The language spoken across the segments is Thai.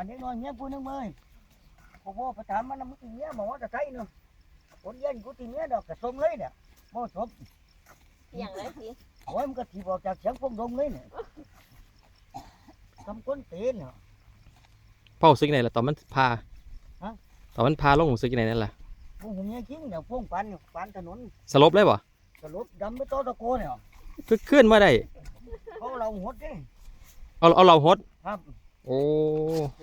านนี้นอนเงี้ยพูดนึงเมยพอพ่อประถามมันมึงตีเงี้ยบอกว่าจะใช่เนาะคนเย็นกูตีเงี้ยดอกกระทรงเลยเนี่ยบ่สมเสียงเลยพี่โอ้ยมันก็ถีบออกจากเสียงฟงดงเลยเนี่ยทำคนเตนเนาะพ่อรู้สึกยังไงล่ะตอนมันพาฮะตอนมันพาลงรู้สึกยังไงนั่นล่ะพวกเงี้ยจริงเนี่ยพวกปันเนี่ยปันถนนสลบเลยบ่กระลบดำไปโตตะโกเนี่ยคือขึ้นมาได้เขาเราหดเด้เอาเอาเราหดครับ โอ้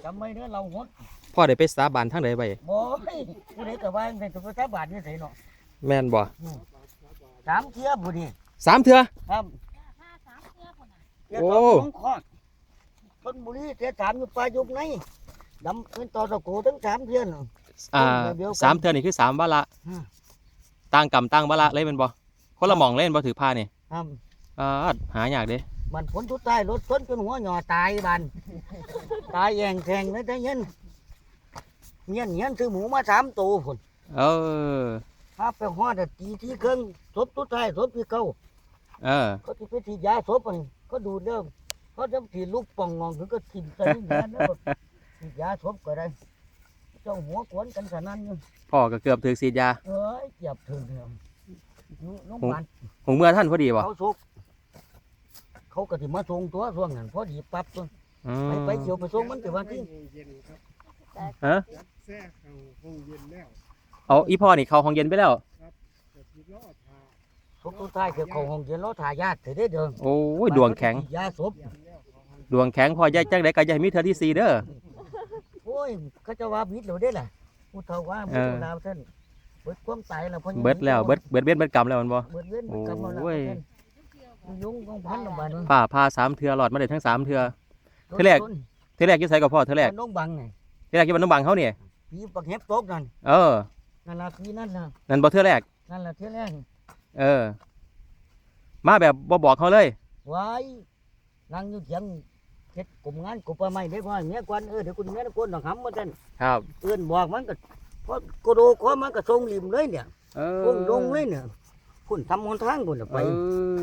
จำไว้เด้อเราหดพ่อได้ไปสาบานทางใดไปบ่ให้ผู้ใดก็ว่าในตัวพระบาทนี่ไสเนาะแม่นบ่สามเทียบบุดีสามเถื่อครับห้าสามเสื้อคนน่ะเทียบโอ้สองคอดชนบุรีเทียบสามอยู่ปลายยุกในดำเป็นต่อตะโกทั้งสามเทียนอ่าเดียวกันสามเถื่อนี่คือสามวาระอืมต่างกรรมต่างวาระเลยแม่นบ่คนละหม่องเล่นบ่ถือผ้านี่ครับอ่าหายากเด้ มันผลทุดท้ายรถชนจนหัวหย่อตายบัน ตายแยงแทงเลยแต่เย็นเงี้ยนเงี้ยนซื้อหมูมาสามตัวผลเออถ้าไปหอดอะตีที่เครื่องศพทุดท้ายศพที่เก่าเออ เขาที่ไปถีดยาศพมันก็ดูเริ่มเขาจะถีลูกป่องงองถึงก็ถิ่มใส่นี่ยาแล้วถีดยาศพก็ได้ เจ้าหัวขวนกันสนั่นอยู่พ่อก็เกือบถือสีดยาเอ้ยเจ็บถึงเนี่ยอยู่โรงพยาบาลหงเมื่อท่านพอดีบ่เขาสุก เขาก็ถิมาส่งตัวช่วงนั้นพอดีปั๊บตัวอืไปมไปเขียวไปส่งมันแต่ว่าที่เย็นครับฮะยัดแทรกเข้าห้องเย็นแล้วเอาอีพ่อนี่เข้าห้องเย็นไปแล้ว แต่ที่รอดทาศพตัวท้ายเกี่ยวกับห้องเย็นรถทายาทเถิดเด้อเดิมโอ้ยดวงแข็ง ยาศพยันแล้วเขาให้ดวงแข็งพ่อใหญ่จังได๋ก็อย่าให้มีเทื่อที่สี่เด้อ โอ้ยเขาจะว่าบิดหรือได้ล่ะผู้เฒ่าว่าเอผู้อดาวท่านเบิดความตายแล้วพ่อใหญ่เบิดแล้วเบิดเบิดเบ็ดเบิดกรรมแล้วแมันบ่ เบิดเว้นเบิดกรรมเอาแล้วโอ้ย ท่าน ยุ่งของพันลำบากเลยป้าพาสามเทื่อหลอดมาได้ทั้งสามเทื่อที่แรกเทื่อแรกอยู่ไสกับพ่อเทื่อแรกน้องบังไงเทื่อแรกอยู่บ้านน้องบังเฮานี่ผีปักเห็บตกนั่นเออนั่นล่ะผีนั่นล่ะนั่นบ่เทื่อแรกนั่นล่ะเท่าแรกเออ มาแบบบ่บอกเขาเลยไว้นั่งอยู่เถียงเฮ็ดกลุ่มงานกลุ่มป่าไม้ได้พ่อเมียกวนเออเดี๋ยวคุณเมียตะโกนต้องหำมาท่านครับเอื้อนบอกมันก็พอกูดูขอมันก็ทรงริมเลยเนี่ยเออพุ่งลงเลยเนี่ยคุณทำหนทางคุณน่ะไปเอ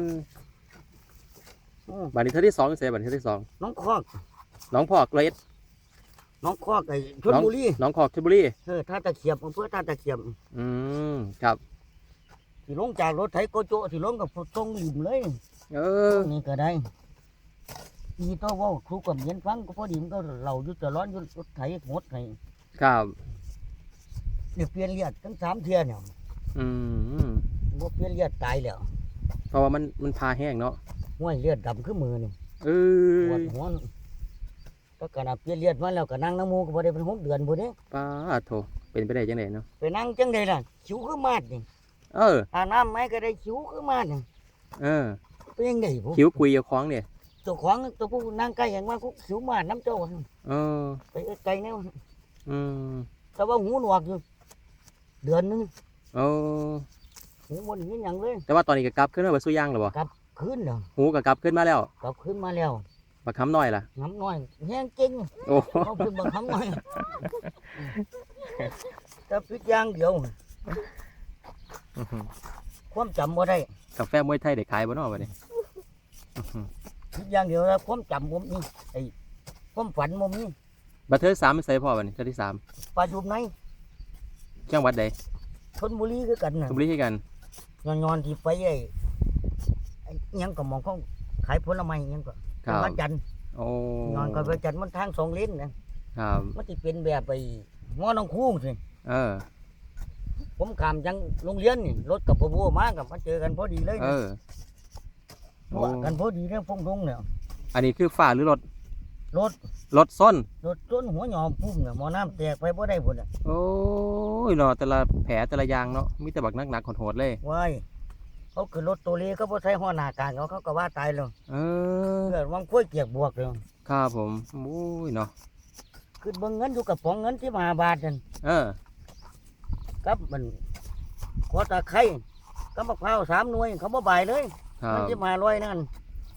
อโอ้ บัดนี้เทื่อที่สองเสียบัดนี้เทื่อที่สองน้องคอกน้องพอกเลยน้องคอกไอ้ชลบุรีน้องคอกชลบุรีเออท่าตะเขียบอำเภอท่าตะเขียบอืมครับที่ลงจากรถไถโกโจที่ลงกับทรงริมเลย เออนี่ก็ได้อีโตเว่าครูกับเรียนฟังก็พอดีมันก็เราอยู่ตลอดอยู่รถไถหมดไงครับเนี่ยเปลี่ยนเลียดทั้งสามเที่ยเนี่ยอืมบ่เปลี่ยนเลียดตายแล้วเพราะว่ามันมันพาแห้งเนาะ ห้วยเลือดดำขึ้นมือนี่เอปวอดหัวก็ขนาดเปลี่ยนเลียดมาแล้วก็นั่งน้ำมูกก็บ่ได้เป็นหกเดือนพุ่นเด้ป้าโถเป็นไปได้จังไดเนาะไปนั่งจังไดล่ะคิวคือมาดนี่เออ อาบน้ำไหมก็ได้คิวคือมาดนี่เออเป็นยังไงผู้คิ้วกุยเอาของเนี่ยเจ้าของตัวผู้นั่งใกล้อย่างว่ากูคิวมาดน้ำเจ้าเออไปไกลแนวอืมแต่ว่าหูหนวกอยู่เดือนหนึงเออหูบ่ได้ยินหยังเลย แต่ว่าตอนนี้ก็กลับขึ้นมาบ่สู้ย่างแล้วบ่ คืนแล้วหูก็กลับขึ้นมาแล้วกลับขึ้นมาแล้วบักคำน้อยล่ะน้ำน้อยแห้งเก่งโอ้เขาเพิ่งบังคับน้อยแต่พิษอย่างเดียวอื้อหือความจำบ่ได้กาแฟมวยไทยได้ขายบ่เนาะบัดนี้อื้อหือพิษอย่างเดียวแล้วความจำผมนี่ไอ้ความฝันผมนี่บัดเทอสามเป็นไสพ่อบัดนี้เทือที่สามปลาจุบไหนจังหวัดใดชนบุรีคือกันน่ะชลบุรีคือกันย้อนย้อนๆที่ไปไอ้ไอ้อิห ยังก็มองเขาขายผลไม้อิหยังก็ครับวัดจันทร์โอ้ย้อนก็ไปจันทร์มันทางสองเลนนะครับมันจะเป็นแบบไปงอน้องคู่สิเออ ผมขามจังโรงเรียนนี่รถกับพ่อบัวมากับมาเจอกันพอดีเลยเอนะอโอ้ ว่ากันพอดีเรื่องพงทงเนี่ยอันนี้คือฝ้าหรือรถรถรถส้น รถต้นหัวหยอมพุ่มเนี่ยหมอน้ำแตกไปบ่ได้พุ่นอะโอ้ยเนาะแต่ละแผลแต่ละอย่างเนาะมีแต่บักหนักๆโหดๆเลย ว้าย เขาคือรถตัวเล็กเขาบ่ใช้หัวหน้ากลางเขาเขาก็ว่าตายเลยเออเกิดวังกล้วยเกียกบวกเลยครับผมโอ้ยเนาะคือเบิ่งเงินอยู่กับป๋องเงินที่มหาบาทนั่นเออกับมันขอตาไข่กับมะพร้าวสามหน่วยเขาบ่บ่ายเลย ครัมันบที่มาลอยนั่น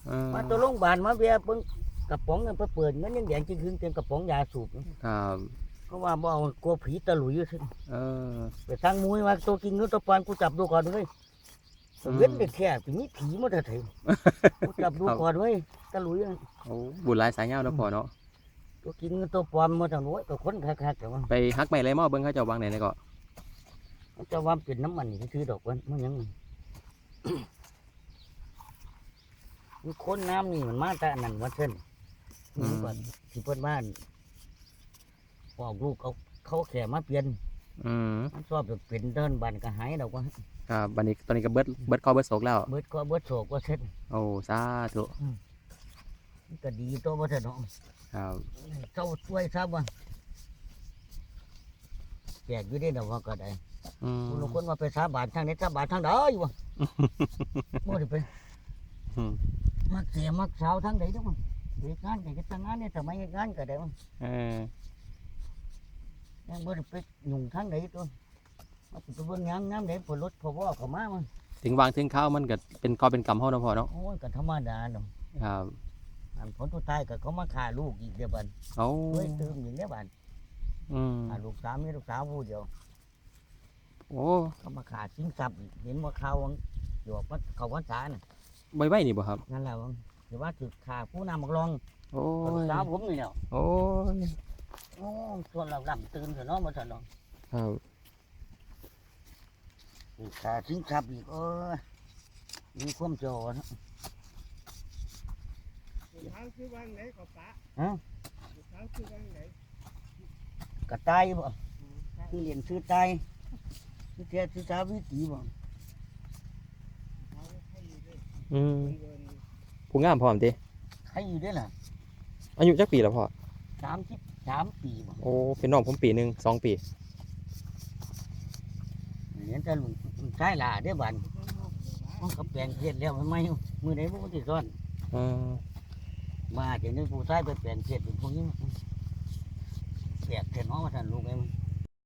เออมาตัวโรงพยาบาลมาเบียร์เบิ่งกระป๋องเงินไปเปิดเงินยังแดงจริงๆเต็มกระป๋องยาสูบครับเขาว่าบ่เอากลัวผีตะหลุยอยู่ซิเออไปทางมุ้ยมาตัวกินเงินตัวปานกูจับดูก่อนเว้ยอืม เว้นเด็กแค่ปีนี้ผีมาแต่ไทยกูจับดูก่อนเว้ยตะหลุยอะโอ้บุญหลายสายเงาเนาะพ่อเนาะไปตัวกินกับตัวปลอมมาทางโน้นตัวคนคักๆแต่ว่าไปฮักใหม่ไรหม้อเบิ้งเขาเจ้าวางไหนในเก็มันจะว่าเป็นน้ำมันนี่คือดอกมันมันยังมันคนน้ำนี่มันมาแต่อันนั้นว่าเช่นนี่ก่อนที่เพิ่นบ้านออกลูกเขาเขาแข่มาเปลี่ยน อืมมันชอบแบบเป็นเดินบันก็หายดอกว่าครับบันนี้ตอนนี้ก็เบิดเบิดคอเบิดโศกแล้ว เบิดก็เบิดโศกว่าเช่นโอ้สาธุมันก็ดีตัวว่าเช่นเนาะครับเจ้าช่วยทราบว่าแจกอยู่ได้ดอกว่าก็ได้อืมบางคนว่าไปสาบานทางนี้สาบานทางใดอยู่วะบ่ได้ไปอืมมักเสียมักสาวทางใดทุกคนเฮ็ดงานก็เฮ็ดแต่งานเนี่ยสมัยเฮ็ดงานก็ได้ว่าเออ ยังบ่ได้ไปยุ่งทางใดตัวเอาไปเบิ่งยามยามใดพอรถพอว่าเข้ามามันถึงวางถึงข้าวมันก็เป็นกอเป็นกำเฮาเนาะพ่อเนาะโอ้ยก็ธรรมดาเนาะครับอันผลสุดท้ายก็เขามาฆ่าลูกอีกเดียวบัดโอ้เฮ้ยตื่มอีกเดียวบัดอืมอ่าลูกสาวมีลูกสาวผู้เดียว โอ้เขามาฆ่าชิงทรัพย์อีกเห็นว่าข่าววังอยู่ว่าเขาวันษาน่ะใบใบนี่บ่ครับ นั่นแหละวังหรือว่าถูกฆ่าผู้นำมักรองโอ้ลูกยสาวผมนี่แหละโอ้ย โอ้ส่วนเราลำตื่นเถอะเนาะมาเถอะเนาะครับอีกขาทิ้งขับอีกเออมีความโจรนะสุดท้ายคือวางไหนก็ปะฮะสุดท้ายคือวางไหนกระต่ายบ่คือเรียนชื่อตายคือแท้ชื่อสาวิตรีบ่เขาให้อยู่ด้วยอืมเงินผู้งามพร้อมติใครอยู่ด้วยล่ะอายุจักปีแล้วพ่อสามสิบ สามปีบ่โอ้เป็นน้องผมปีหนึงสองปีเรียนแต่ลุงชายหล่าได้อบันมันก็แปลงเพศแล้วมันไม่มือไหนผู้ที่ซ่อนอืมมาจากนี้ผู้ชายไปแปลงเพศเป็นพวกนี้แปลกเห็นน้องมาท่านลูก